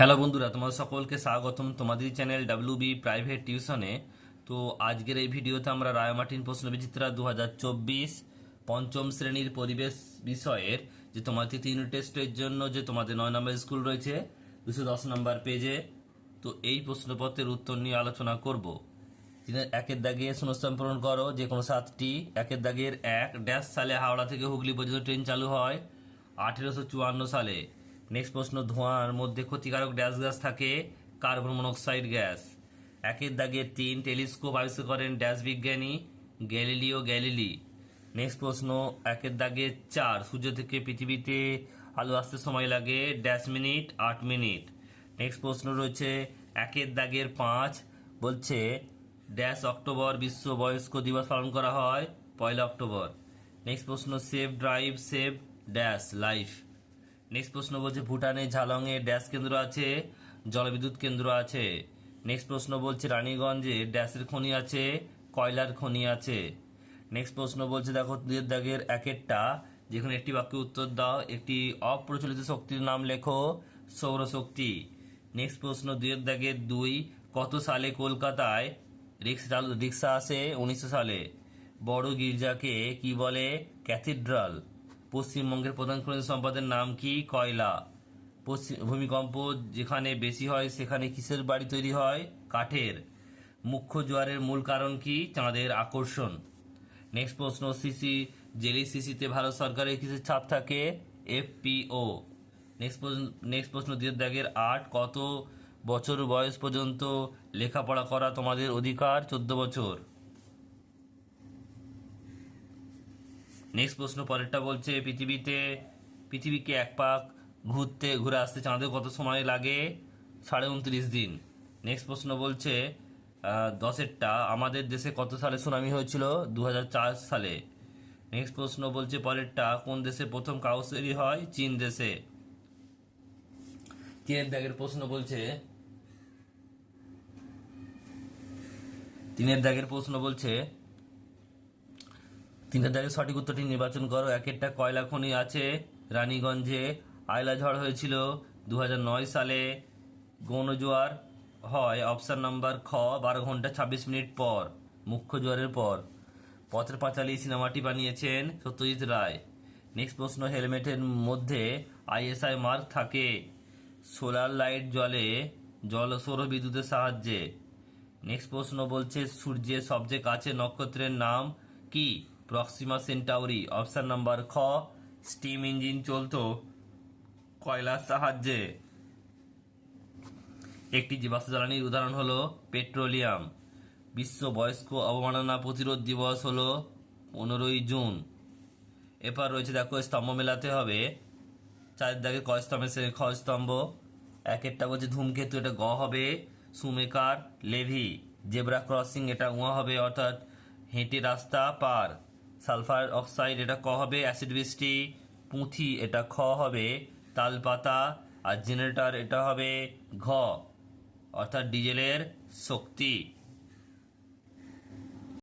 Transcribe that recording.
Hello বন্ধুরা, তোমাদের সকলকে স্বাগতম তোমাদের চ্যানেল ডাব্লিউ বি প্রাইভেট টিউশনে তো আজকের এই ভিডিওতে আমরা রায়মার্টিন প্রশ্ন বিচিত্রা দু পঞ্চম শ্রেণির পরিবেশ বিষয়ের যে তোমাদের তিন টেস্টের জন্য যে তোমাদের নয় নম্বর স্কুল রয়েছে, দুশো দশ নম্বর পেজে তো এই প্রশ্নপত্রের উত্তর নিয়ে আলোচনা করব। একের দাগে শূন্যস্থান পূরণ করো, যে কোনো সাতটি। একের দাগের এক ড্যাশ সালে হাওড়া থেকে হুগলি পর্যন্ত ট্রেন চালু হয়, আঠেরোশো চুয়ান্ন সালে। নেক্সট প্রশ্ন, ধোঁয়ার মধ্যে ক্ষতিকারক ড্যাশ গ্যাস থাকে কার্বন মনোক্সাইড গ্যাস। একের দাগে তিন টেলিস্কোপ আবিষ্কার করেন ড্যাশ বিজ্ঞানী গ্যালিলিও গ্যালিলি। নেক্সট প্রশ্ন, একের দাগে চার, সূর্য থেকে পৃথিবীতে আলো আসতে সময় লাগে ড্যাশ মিনিট, আট মিনিট। নেক্সট প্রশ্ন রয়েছে, একের দাগের পাঁচ বলছে, ড্যাশ অক্টোবর বিশ্ব বয়স্ক দিবস পালন করা হয় পয়লা অক্টোবর। নেক্সট প্রশ্ন, save drive, save dash, life. Next প্রশ্ন বলছে ভুটানে ঝালংয়ে ড্যাশ কেন্দ্র আছে, জলবিদ্যুৎ কেন্দ্র আছে। নেক্সট প্রশ্ন বলছে, রানীগঞ্জে ড্যাশের খনি আছে, কয়লার খনি আছে। নেক্সট প্রশ্ন বলছে, দেখো দুয়ের দাগের একেরটা যেখানে একটি বাক্যে উত্তর দাও, একটি অপ্রচলিত শক্তির নাম লেখো, সৌরশক্তি। নেক্সট প্রশ্ন দুয়ের দাগের দুই, কত সালে কলকাতায় রিক্সা রিক্সা আসে, উনিশশো সালে? বড় গির্জাকে কি বলে? ক্যাথিড্রাল। পশ্চিমবঙ্গের প্রধান খনিজ সম্পদের নাম কি? কয়লা। পশ্চিম ভূমিকম্প যেখানে বেশি হয়, সেখানে কিসের বাড়ি তৈরি হয়? কাঠের। মুখ্য জোয়ারের মূল কারণ কি? চাঁদের আকর্ষণ। নেক্সট প্রশ্ন, সিসি, জেলি সিসিতে ভারত সরকারের কিসের ছাপ থাকে? এফপিও। নেক্সট প্রশ্ন নেক্সট প্রশ্ন দিয়ে দাগের আট, কত বছর বয়স পর্যন্ত লেখাপড়া করা তোমাদের অধিকার? চোদ্দ বছর। নেক্সট প্রশ্ন পরেরটা বলছে, পৃথিবীতে, পৃথিবীকে এক পাক ঘুরতে, ঘুরে আসতে চাঁদে কত সময় লাগে? সাড়ে উনত্রিশ দিন। নেক্সট প্রশ্ন বলছে দশেরটা, আমাদের দেশে কত সালে সুনামি হয়েছিল? দু হাজার চার সালে। নেক্সট প্রশ্ন বলছে পরেরটা, কোন দেশে প্রথম কাগজ তৈরি হয়? চীন দেশে। তিনের দাগের প্রশ্ন বলছে, তিনের দাগের প্রশ্ন বলছে তিনের দাগের সঠিক উত্তরটি নির্বাচন করো। একেরটা কয়লা খনি আছে রানীগঞ্জে। আয়লা ঝড় হয়েছিল দু হাজার নয় সালে। গৌণজোয়ার হয় অপশান নাম্বার খ, বারো ঘণ্টা ছাব্বিশ মিনিট পর, মুখ্য জোয়ারের পর। পথের পাঁচালী সিনেমাটি বানিয়েছেন সত্যজিৎ রায়। নেক্সট প্রশ্ন, হেলমেটের মধ্যে আইএসআই মার্ক থাকে। সোলার লাইট জলে জল সৌর বিদ্যুতের সাহায্যে। নেক্সট প্রশ্ন বলছে, সূর্যের সবচেয়ে কাছে নক্ষত্রের নাম কি? প্রক্সিমা সেন্টাউরি অপশান নাম্বার খ স্টিম ইঞ্জিন চলতো কয়লার সাহায্যে। একটি জীবাশ্ম জ্বালানির উদাহরণ হলো পেট্রোলিয়াম। বিশ্ব বয়স্ক অবমাননা প্রতিরোধ দিবস হলো পনেরোই জুন। এরপর রয়েছে দেখো, স্তম্ভ মেলাতে হবে। চার দাগে স্তম্ভে সে খ স্তম্ভ? এক একটা বলছে ধূমকেতু, এটা গ হবে। সুমেকার, লেভি, জেব্রা ক্রসিং, এটা উঁয়া হবে, অর্থাৎ হেঁটে রাস্তা পার। সালফার অক্সাইড, এটা ক হবে? অ্যাসিড বৃষ্টি, পুঁথি, এটা খ হবে। তালপাতা আর জেনারেটর, এটা হবে ঘ, অর্থাৎ ডিজেলের শক্তি।